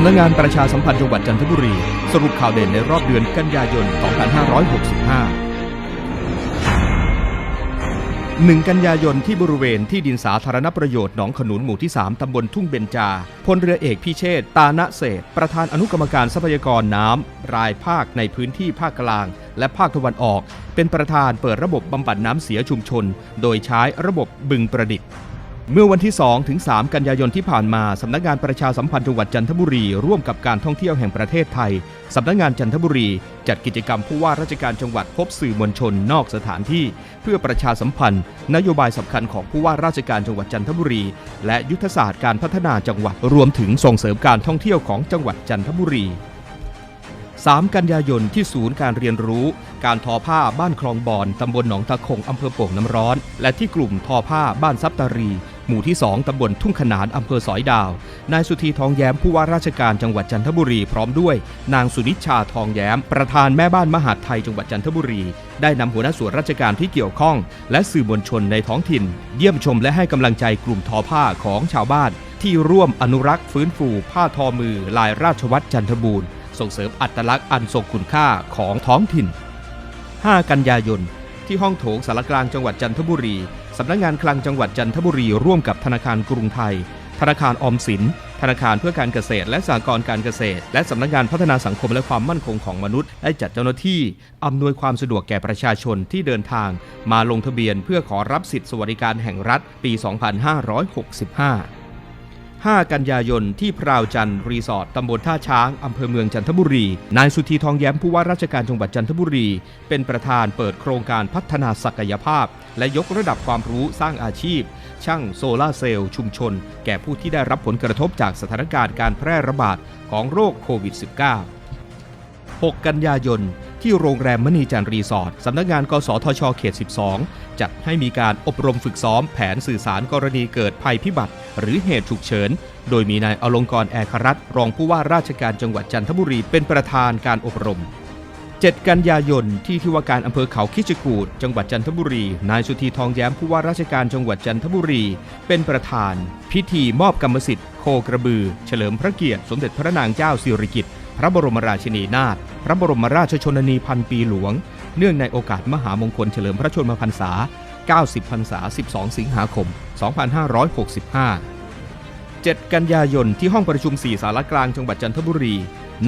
ำนักงานประชาสัมพันธ์จังหวัดจันทบุรี สรุปข่าวเด่นในรอบเดือนกันยายน 2565 1 กันยายนที่บริเวณที่ดินสาธารณประโยชน์หนองขนุนหมู่ที่ 3 ตำบลทุ่งเบญจา พลเรือเอกพิเชษตานะเศษ ประธานอนุกรรมการทรัพยากรน้ำ รายภาคในพื้นที่ภาคกลาง และภาคตะวันออก เป็นประธานเปิดระบบบำบัดน้ำเสียชุมชน โดยใช้ระบบบึงประดิษฐ์ เมื่อวันที่ 2 ถึง 3 กันยายนที่ผ่านมา สำนักงานประชาสัมพันธ์จังหวัดจันทบุรี ร่วมกับการท่องเที่ยวแห่งประเทศไทย สำนักงานจันทบุรี จัดกิจกรรมผู้ว่าราชการจังหวัดพบสื่อมวลชนนอกสถานที่ เพื่อประชาสัมพันธ์ นโยบายสำคัญของผู้ว่าราชการจังหวัดจันทบุรี และยุทธศาสตร์การพัฒนาจังหวัดรวมถึงส่งเสริมการท่องเที่ยวของจังหวัดจันทบุรี 3 กันยายนที่ศูนย์การเรียนรู้ การทอผ้าบ้านคลองบอนตำบลหนองตะคงอำเภอโป่งน้ำร้อน และที่กลุ่มทอผ้าบ้านซับตารี หมู่ที่ 2 ตำบลทุ่งขนาน อำเภอสอยดาว นายสุธีทองแย้มผู้ว่าราชการจังหวัดจันทบุรี พร้อมด้วย นางสุนิชชาทองแย้ม ประธานแม่บ้านมหาดไทยจังหวัดจันทบุรี ได้นำหัวหน้าส่วนราชการที่เกี่ยวข้อง และสื่อมวลชนในท้องถิ่น เยี่ยมชมและให้กำลังใจกลุ่มทอผ้าของชาวบ้าน ที่ร่วมอนุรักษ์ฟื้นฟู ผ้าทอมือ ลายราชวัตรจันทบูรณ์ส่งเสริมอัตลักษณ์อันทรงคุณค่าของท้องถิ่น 5 กันยายนที่ห้องโถงสารกลางจังหวัดจันทบุรี สำนักงานคลังจังหวัดจันทบุรีร่วมกับธนาคารกรุงไทย ธนาคารออมสิน ธนาคารเพื่อการเกษตร และสหกรณ์การเกษตร และสำนักงานพัฒนาสังคมและความมั่นคงของมนุษย์ได้จัดเจ้าหน้าที่อำนวยความสะดวกแก่ประชาชนที่เดินทาง มาลงทะเบียนเพื่อขอรับสิทธิสวัสดิการแห่งรัฐปี 2565 5 กันยายนที่พราวจันทร์รีสอร์ทตำบลท่าช้าง อำเภอเมืองจันทบุรี นายสุธีทองแย้มผู้ว่าราชการจังหวัดจันทบุรี เป็นประธานเปิดโครงการพัฒนาศักยภาพ และยกระดับความรู้สร้างอาชีพ ช่างโซลาเซลล์ชุมชน แก่ผู้ที่ได้รับผลกระทบจากสถานการณ์การแพร่ระบาดของโรคโควิด -19 6 กันยายน ที่โรงแรมมณีจันทร์รีสอร์ท สำนักงาน กสทช เขต 12 จัดให้มีการอบรมฝึกซ้อมแผนสื่อสารกรณีเกิดภัยพิบัติ หรือเหตุฉุกเฉิน โดยมีนายอลงกรแอครัตรองผู้ว่าราชการจังหวัดจันทบุรีเป็นประธานการอบรม 7 กันยายนที่ที่ว่าการอำเภอเขาคิชกูดจังหวัดจันทบุรี นายสุธีทองแย้มผู้ว่าราชการจังหวัดจันทบุรี เป็นประธาน พิธีมอบกรรมสิทธิ์โคกระบือ เฉลิมพระเกียรติสมเด็จพระนางเจ้าสิริกิติ์ ระบรมราชินีนาถพระบรมราชชนนีพันปีหลวง เนื่องในโอกาสมหามงคลเฉลิมพระชนมพรรษา 90 พรรษา 12 สิงหาคม 2565 7 กันยายนที่ห้องประชุม 4 สารกลางจังหวัดจันทบุรี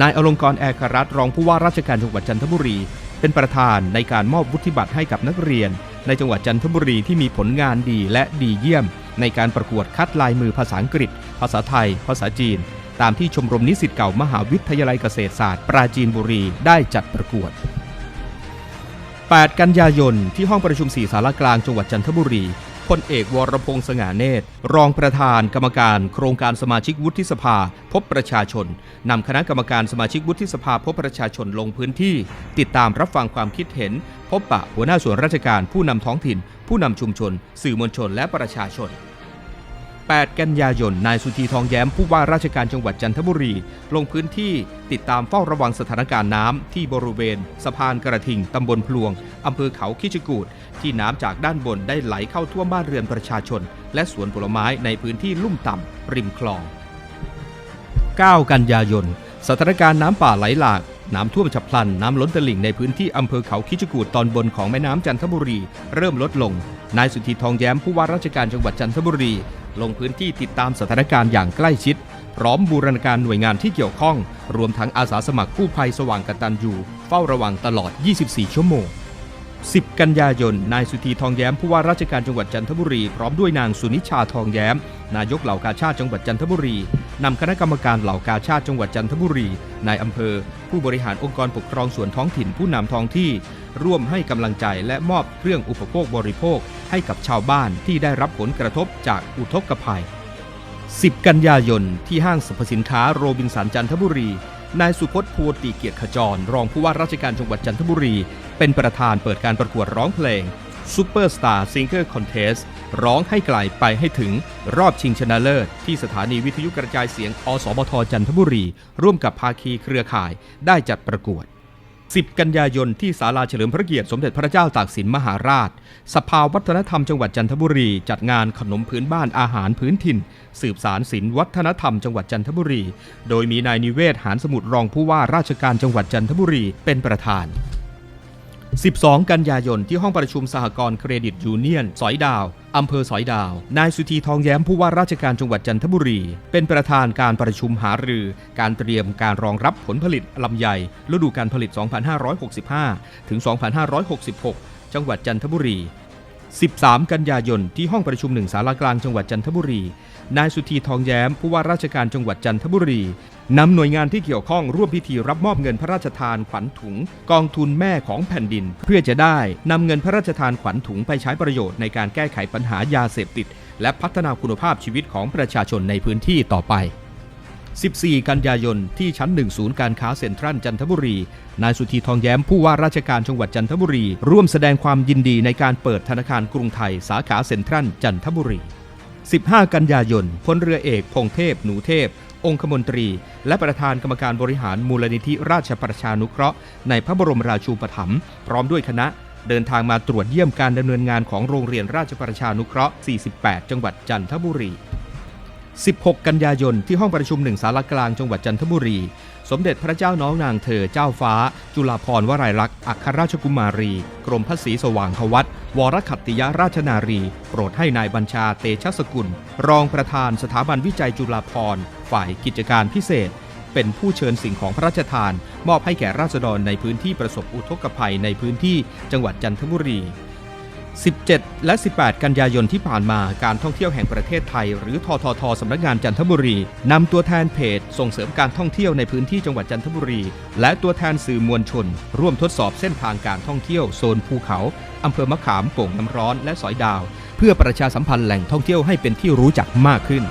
นายอลงกรแอครัตรองผู้ว่าราชการจังหวัดจันทบุรี เป็นประธานในการมอบวุฒิบัตรให้กับนักเรียน ในจังหวัดจันทบุรีที่มีผลงานดีและดีเยี่ยม ในการประกวดคัดลายมือภาษาอังกฤษ ภาษาไทย ภาษาจีน ตามที่ชมรมนิสิตเก่ามหาวิทยาลัยเกษตรศาสตร์ ปราจีนบุรีได้จัดประกวด 8 กันยายน ที่ห้องประชุม4สารกลางจังหวัดจันทบุรีพลเอกวรพงษ์สง่าเนตร รองประธานกรรมการโครงการสมาชิกวุฒิสภา พบประชาชนนำคณะกรรมการสมาชิกวุฒิสภาพบประชาชนลงพื้นที่ ติดตามรับฟังความคิดเห็น พบปะหัวหน้าส่วนราชการผู้นำท้องถิ่น ผู้นำชุมชน สื่อมวลชนและประชาชน 8 กันยายน นายสุธีทองแย้มผู้ว่าราชการจังหวัดจันทบุรี ลงพื้นที่ติดตามเฝ้าระวังสถานการณ์น้ำที่บริเวณ สะพานกระทิงตำบลพลวงอำเภอเขาคิชกูดที่น้ำจากด้านบนได้ไหลเข้าท่วมบ้านเรือนประชาชน และสวนผลไม้ในพื้นที่ลุ่มต่ำริมคลอง 9 กันยายน สถานการณ์น้ำป่าไหลหลากน้ำท่วมฉับพลัน น้ำล้นตลิ่งในพื้นที่อำเภอเขาคิชกูดตอนบนของแม่น้ำจันทบุรี เริ่มลดลง นายสุธีทองแย้มผู้ว่าราชการจังหวัดจันทบุรี ลงพื้นที่ติดตามสถานการณ์อย่างใกล้ชิด พร้อมบูรณาการหน่วยงานที่เกี่ยวข้อง รวมทั้งอาสาสมัครกู้ภัยสว่างกตัญญูเฝ้าระวังตลอด 24 ชั่วโมง 10 กันยายน นายสุธีทองแย้มผู้ว่าราชการจังหวัดจันทบุรี พร้อมด้วยนางสุนิชาทองแย้ม นายกเหล่ากาชาติจังหวัดจันทบุรีนำคณะกรรมการเหล่ากาชาติจังหวัดจันทบุรี นายอำเภอ ผู้บริหารองค์กรปกครองส่วนท้องถิ่นผู้นำท้องที่ ร่วมให้กำลังใจและมอบเครื่องอุปโภคบริโภค ให้กับชาวบ้านที่ได้รับผลกระทบจากอุทกภัย 10 กันยายนที่ห้างสรรพสินค้าโรบินสันจันทบุรี นายสุพจน์ภูติเกียรติขจร รองผู้ว่าราชการจังหวัดจันทบุรี เป็นประธานเปิดการประกวดร้องเพลง Superstar Singer Contest ร้องให้ไกลไปให้ถึงรอบชิงชนะเลิศ ที่สถานีวิทยุกระจายเสียง อสมทจันทบุรี ร่วมกับภาคีเครือข่ายได้จัดประกวด 10 กันยายนที่ศาลาเฉลิมพระเกียรติสมเด็จพระเจ้าตากสินมหาราช สภาวัฒนธรรมจังหวัดจันทบุรี จัดงานขนมพื้นบ้านอาหารพื้นถิ่น สืบสารศิลวัฒนธรรมจังหวัดจันทบุรี โดยมีนายนิเวศหานสมุทรรองผู้ว่าราชการจังหวัดจันทบุรีเป็นประธาน 12 กันยายนที่ห้องประชุมสหกรณ์เครดิตยูเนียน สอยดาว อำเภอสอยดาว นายสุธีทองแย้มผู้ว่าราชการจังหวัดจันทบุรี เป็นประธานการประชุมหารือ การเตรียมการรองรับผลผลิตลำไยฤดูการผลิต 2565 ถึง 2566 จังหวัดจันทบุรี 13 กันยายน ที่ห้องประชุมหนึ่งสารากลางจังหวัดจันทบุรี นายสุธีทองแย้ม ผู้ว่าราชการจังหวัดจันทบุรีนำหน่วยงานที่เกี่ยวข้องร่วมพิธีรับมอบเงินพระราชทานขวัญถุง กองทุนแม่ของแผ่นดิน เพื่อจะได้นำเงินพระราชทานขวัญถุงไปใช้ประโยชน์ในการแก้ไขปัญหายาเสพติด และพัฒนาคุณภาพชีวิตของประชาชนในพื้นที่ต่อไป 14 กันยายน ที่ชั้นหนึ่งศูนย์การค้าเซ็นทรัลจันทบุรี นายสุธีทองแย้มผู้ว่าราชการจังหวัดจันทบุรี ร่วมแสดงความยินดีในการเปิดธนาคารกรุงไทยสาขาเซ็นทรัลจันทบุรี 15 กันยายนพลเรือเอกพงเทพ หนูเทพ องคมนตรี และประธานกรรมการบริหารมูลนิธิราชประชานุเคราะห์ ในพระบรมราชูปถัมภ์พร้อมด้วยคณะเดินทางมาตรวจเยี่ยมการดำเนินงานของโรงเรียนราชประชานุเคราะห์ 48 จังหวัดจันทบุรี 16 กันยายนที่ห้องประชุมหนึ่งสารกลางจังหวัดจันทบุรี สมเด็จพระเจ้าน้องนางเธอเจ้าฟ้า จุฬาภรณ์วลัยลักษณ์อัครราชกุมารี กรมพระศรีสว่างควัตวรขัตติยราชนารี โปรดให้นายบัญชาเตชะสกุล รองประธานสถาบันวิจัยจุฬาภรณ์ฝ่ายกิจการพิเศษ เป็นผู้เชิญสิ่งของพระราชทาน มอบให้แก่ราษฎรในพื้นที่ประสบอุทกภัยในพื้นที่จังหวัดจันทบุรี 17 และ 18 กันยายนที่ผ่านมาการท่องเที่ยวแห่งประเทศไทย หรือทททสำนักงานจันทบุรีนำตัวแทนเพจ ส่งเสริมการท่องเที่ยวในพื้นที่จังหวัดจันทบุรี และตัวแทนสื่อมวลชน ร่วมทดสอบเส้นทางการท่องเที่ยวโซนภูเขาอำเภอมะขามโป่งน้ำร้อนและสอยดาว เพื่อประชาสัมพันธ์แหล่งท่องเที่ยวให้เป็นที่รู้จักมากขึ้น